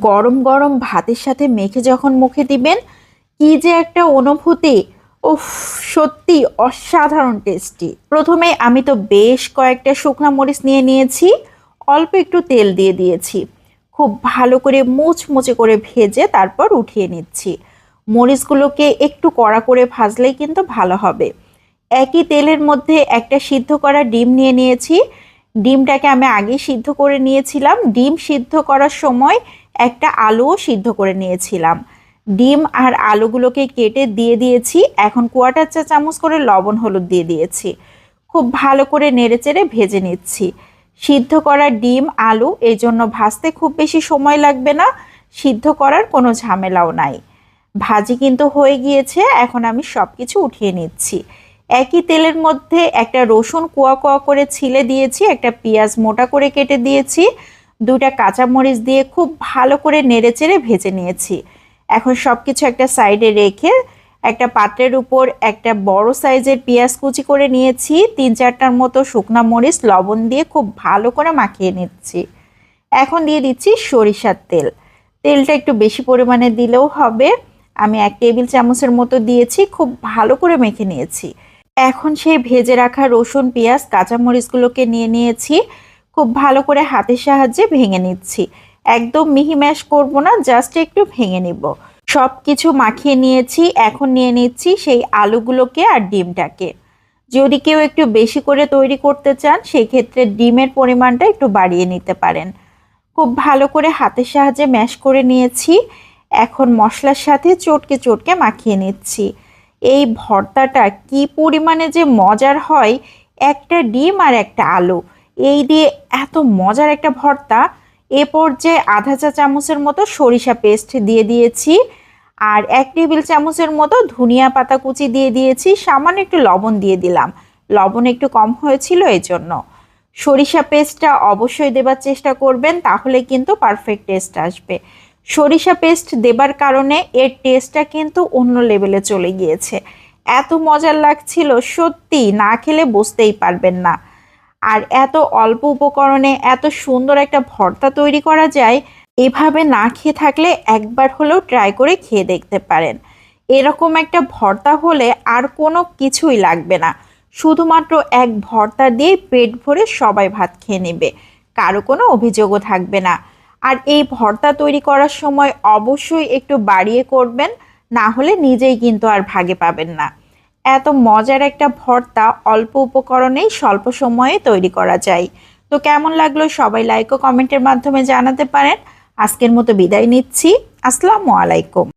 গরম গরম ভাতের সাথে মেখে যখন মুখে দিবেন, কি যে একটা অনুভূতি। উফ, সত্যি অসাধারণ টেস্টি প্রথমে আমি তো বেশ কয়েকটা শুকনো মরিচ নিয়ে নিয়েছি, অল্প একটু তেল দিয়ে দিয়েছি। খুব ভালো করে মুচমুচে করে ভেজে তারপর উঠিয়ে নিচ্ছি। মরিচগুলোকে একটু কড়া করে ভাজলেই কিন্তু ভালো হবে। একই তেলের মধ্যে একটা সিদ্ধ করা ডিম নিয়ে নিয়েছি। ডিমটাকে আমি আগে সিদ্ধ করে নিয়েছিলাম। ডিম সিদ্ধ করার সময় একটা আলুও সিদ্ধ করে নিয়েছিলাম। ডিম আর আলুগুলোকে কেটে দিয়ে দিয়েছি। এখন কোয়াটার চা চামচ করে লবণ হলুদ দিয়ে দিয়েছি। খুব ভালো করে নেড়েচেড়ে ভেজে নিচ্ছি। সিদ্ধ করা ডিম, আলু এই জন্য ভাজতে খুব বেশি সময় লাগবে না। সিদ্ধ করার কোনো ঝামেলাও নাই। ভাজি কিন্তু হয়ে গিয়েছে, এখন আমি সব কিছু উঠিয়ে নিচ্ছি। একই তেলের মধ্যে একটা রসুন কুয়া কুয়া করে ছিলে দিয়েছি, একটা পেঁয়াজ মোটা করে কেটে দিয়েছি। দুটা কাঁচামরিচ দিয়ে খুব ভালো করে নেড়েচেড়ে ভেজে নিয়েছি। এখন সব কিছু একটা সাইডে রেখে একটা পাত্রের উপর একটা বড় সাইজের পেঁয়াজ কুচি করে নিয়েছি, তিন চারটার মতো শুকনা মরিচ, লবণ দিয়ে খুব ভালো করে মাখিয়ে নিচ্ছি। এখন দিয়ে দিচ্ছি সরিষার তেল। তেলটা একটু বেশি পরিমাণে দিলেও হবে। আমি এক টেবিল চামচের মতো দিয়েছি, খুব ভালো করে মেখে নিয়েছি। এখন সেই ভেজে রাখা রসুন, পেঁয়াজ কাঁচামরিচগুলোকে নিয়ে নিয়েছি। খুব ভালো করে হাতের সাহায্যে ভেঙে নিচ্ছি। একদম মিহি ম্যাশ করব না জাস্ট একটু ভেঙে নিব। সব কিছু মাখিয়ে নিয়েছি, এখন নিয়ে নিচ্ছি সেই আলুগুলোকে আর ডিমটাকে। যদি কেউ একটু বেশি করে তৈরি করতে চান, সেই ক্ষেত্রে ডিমের পরিমাণটা একটু বাড়িয়ে নিতে পারেন। খুব ভালো করে হাতের সাহায্যে ম্যাশ করে নিয়েছি। এখন মশলার সাথে চটকে চটকে মাখিয়ে নিচ্ছি। এই ভর্তাটা কি পরিমাণে যে মজার হয়, একটা ডিম আর একটা আলু। এই দিয়ে এত মজার একটা ভর্তা। এ পর্যায়ে আধা চা চামচের মতো সরিষা পেস্ট দিয়ে দিয়েছি। আর এক টেবিল চামচের মতো ধনিয়া পাতা কুচি দিয়ে দিয়েছি। সামান্য একটু লবণ দিয়ে দিলাম। লবণ একটু কম হয়েছিল এই জন্য সরিষা পেস্টটা অবশ্যই দেবার চেষ্টা করবেন, তাহলে কিন্তু পারফেক্ট টেস্ট আসবে। সরিষা পেস্ট দেবার কারণে এর টেস্টটা কিন্তু অন্য লেভেলে চলে গিয়েছে। এত মজার লাগছিল, সত্যি না খেলে বুঝতেই পারবেন না। আর এত অল্প উপকরণে এত সুন্দর একটা ভর্তা তৈরি করা যায়, এভাবে না খেয়ে থাকলে একবার হলেও ট্রাই করে খেয়ে দেখতে পারেন। এরকম একটা ভর্তা হলে আর কোনো কিছুই লাগবে না। শুধুমাত্র এক ভর্তা দিয়ে পেট ভরে সবাই ভাত খেয়ে নেবে। কারও কোনো অভিযোগও থাকবে না। আর এই ভর্তা তৈরি করার সময় অবশ্যই একটু বাড়িয়ে করবেন, না হলে নিজেই কিন্তু আর ভাগে পাবেন না। এত মজার একটা ভর্তা অল্প উপকরণেই স্বল্প সময়ে তৈরি করা যায়। তো কেমন লাগল সবাই লাইক ও কমেন্টের মাধ্যমে জানাতে পারেন। আজকের মতো বিদায় নিচ্ছি। আসসালামু আলাইকুম।